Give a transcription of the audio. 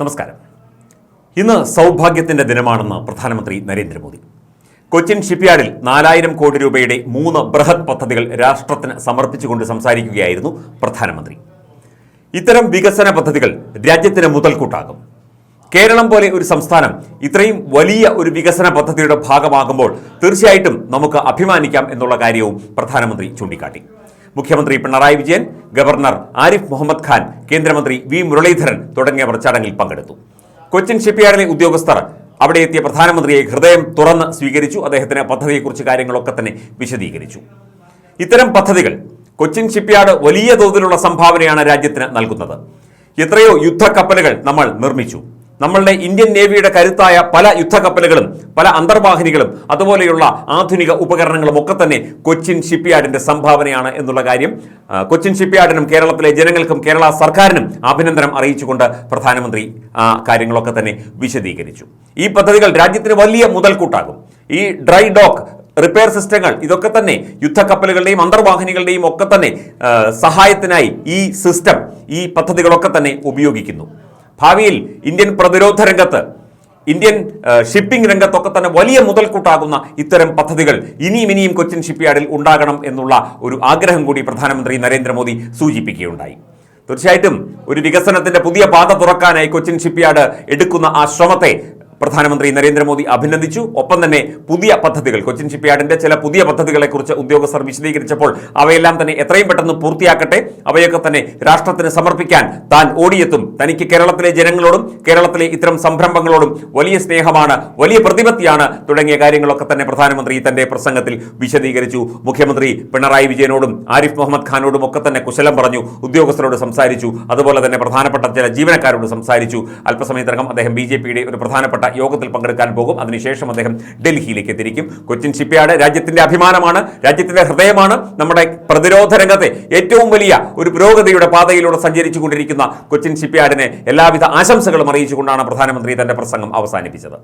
നമസ്കാരം. ഇന്ന് സൗഭാഗ്യത്തിന്റെ ദിനമാണെന്ന് പ്രധാനമന്ത്രി നരേന്ദ്രമോദി. കൊച്ചിൻ ഷിപ്പ്യാർഡിൽ നാലായിരം കോടി രൂപയുടെ മൂന്ന് ബൃഹത് പദ്ധതികൾ രാഷ്ട്രത്തിന് സമർപ്പിച്ചുകൊണ്ട് സംസാരിക്കുകയായിരുന്നു പ്രധാനമന്ത്രി. ഇത്തരം വികസന പദ്ധതികൾ രാജ്യത്തിന് മുതൽക്കൂട്ടാകും. കേരളം പോലെ ഒരു സംസ്ഥാനം ഇത്രയും വലിയ ഒരു വികസന പദ്ധതിയുടെ ഭാഗമാകുമ്പോൾ തീർച്ചയായിട്ടും നമുക്ക് അഭിമാനിക്കാം എന്നുള്ള കാര്യവും പ്രധാനമന്ത്രി ചൂണ്ടിക്കാട്ടി. മുഖ്യമന്ത്രി പിണറായി വിജയൻ ഗവർണർ ആരിഫ് മുഹമ്മദ് ഖാൻ കേന്ദ്രമന്ത്രി വി. മുരളീധരൻ തുടങ്ങിയവർ ചടങ്ങിൽ പങ്കെടുത്തു. കൊച്ചിൻ ഷിപ്പ്യാർഡിലെ ഉദ്യോഗസ്ഥർ അവിടെ എത്തിയ പ്രധാനമന്ത്രിയെ ഹൃദയം തുറന്ന് സ്വീകരിച്ചു. അദ്ദേഹത്തിന് പദ്ധതിയെക്കുറിച്ച് കാര്യങ്ങളൊക്കെ തന്നെ വിശദീകരിച്ചു. ഇത്തരം പദ്ധതികൾ കൊച്ചിൻ ഷിപ്പ്യാർഡ് വലിയ തോതിലുള്ള സംഭാവനയാണ് രാജ്യത്തിന് നൽകുന്നത്. എത്രയോ യുദ്ധക്കപ്പലുകൾ നമ്മൾ നിർമ്മിച്ചു. നമ്മളുടെ ഇന്ത്യൻ നേവിയുടെ കരുത്തായ പല യുദ്ധക്കപ്പലുകളും പല അന്തർവാഹിനികളും അതുപോലെയുള്ള ആധുനിക ഉപകരണങ്ങളും ഒക്കെ തന്നെ കൊച്ചിൻ ഷിപ്പ്യാർഡിന്റെ സംഭാവനയാണ് എന്നുള്ള കാര്യം കൊച്ചിൻ ഷിപ്പ്യാർഡിനും കേരളത്തിലെ ജനങ്ങൾക്കും കേരള സർക്കാരിനും അഭിനന്ദനം അറിയിച്ചുകൊണ്ട് പ്രധാനമന്ത്രി കാര്യങ്ങളൊക്കെ തന്നെ വിശദീകരിച്ചു. ഈ പദ്ധതികൾ രാജ്യത്തിന് വലിയ മുതൽക്കൂട്ടാകും. ഈ ഡ്രൈ ഡോക്ക് റിപ്പയർ സിസ്റ്റങ്ങൾ ഇതൊക്കെ തന്നെ യുദ്ധക്കപ്പലുകളുടെയും അന്തർവാഹിനികളുടെയും ഒക്കെ തന്നെ സഹായത്തിനായി ഈ സിസ്റ്റം ഈ പദ്ധതികളൊക്കെ തന്നെ ഉപയോഗിക്കുന്നു. ഭാവിയിൽ ഇന്ത്യൻ പ്രതിരോധ രംഗത്ത് ഇന്ത്യൻ ഷിപ്പിംഗ് രംഗത്തൊക്കെ തന്നെ വലിയ മുതൽക്കൂട്ടാകുന്ന ഇത്തരം പദ്ധതികൾ ഇനിയും ഇനിയും കൊച്ചിൻ ഷിപ്പ്യാർഡിൽ ഉണ്ടാകണം എന്നുള്ള ഒരു ആഗ്രഹം കൂടി പ്രധാനമന്ത്രി നരേന്ദ്രമോദി സൂചിപ്പിക്കുകയുണ്ടായി. തീർച്ചയായിട്ടും ഒരു വികസനത്തിന്റെ പുതിയ പാത തുറക്കാനായി കൊച്ചിൻ ഷിപ്പ്യാർഡ് എടുക്കുന്ന ആ ശ്രമത്തെ പ്രധാനമന്ത്രി നരേന്ദ്രമോദി അഭിനന്ദിച്ചു. ഒപ്പം തന്നെ പുതിയ പദ്ധതികൾ. കൊച്ചിൻ ഷിപ്പ്യാർഡിന്റെ ചില പുതിയ പദ്ധതികളെക്കുറിച്ച് ഉദ്യോഗസ്ഥർ വിശദീകരിച്ചപ്പോൾ അവയെല്ലാം തന്നെ എത്രയും പെട്ടെന്ന് പൂർത്തിയാക്കട്ടെ. അവയൊക്കെ തന്നെ രാഷ്ട്രത്തിന് സമർപ്പിക്കാൻ താൻ ഓടിയെത്തും. തനിക്ക് കേരളത്തിലെ ജനങ്ങളോടും കേരളത്തിലെ ഇത്തരം സംരംഭങ്ങളോടും വലിയ സ്നേഹമാണ് വലിയ പ്രതിപത്തിയാണ് തുടങ്ങിയ കാര്യങ്ങളൊക്കെ തന്നെ പ്രധാനമന്ത്രി തന്റെ പ്രസംഗത്തിൽ വിശദീകരിച്ചു. മുഖ്യമന്ത്രി പിണറായി വിജയനോടും ആരിഫ് മുഹമ്മദ് ഖാനോടും ഒക്കെ തന്നെ കുശലം പറഞ്ഞു. ഉദ്യോഗസ്ഥരോട് സംസാരിച്ചു. അതുപോലെ തന്നെ പ്രധാനപ്പെട്ട ചില ജീവനക്കാരോട് സംസാരിച്ചു. അല്പസമയത്തിനകം അദ്ദേഹം ബി ഒരു പ്രധാനപ്പെട്ട യോഗത്തിൽ പങ്കെടുക്കാൻ പോകും. അതിനുശേഷം അദ്ദേഹം ഡൽഹിയിലേക്ക് തിരിക്കും. കൊച്ചിൻ ഷിപ്പ്യാർഡ് രാജ്യത്തിന്റെ അഭിമാനമാണ് രാജ്യത്തിന്റെ ഹൃദയമാണ്. നമ്മുടെ പ്രതിരോധ രംഗത്തെ ഏറ്റവും വലിയ ഒരു പുരോഗതിയുടെ പാതയിലൂടെ സഞ്ചരിച്ചുകൊണ്ടിരിക്കുന്ന കൊച്ചിൻ ഷിപ്പ്യാർഡിനെ എല്ലാവിധ ആശംസകളും അറിയിച്ചുകൊണ്ടാണ് പ്രധാനമന്ത്രി തന്റെ പ്രസംഗം അവസാനിപ്പിച്ചത്.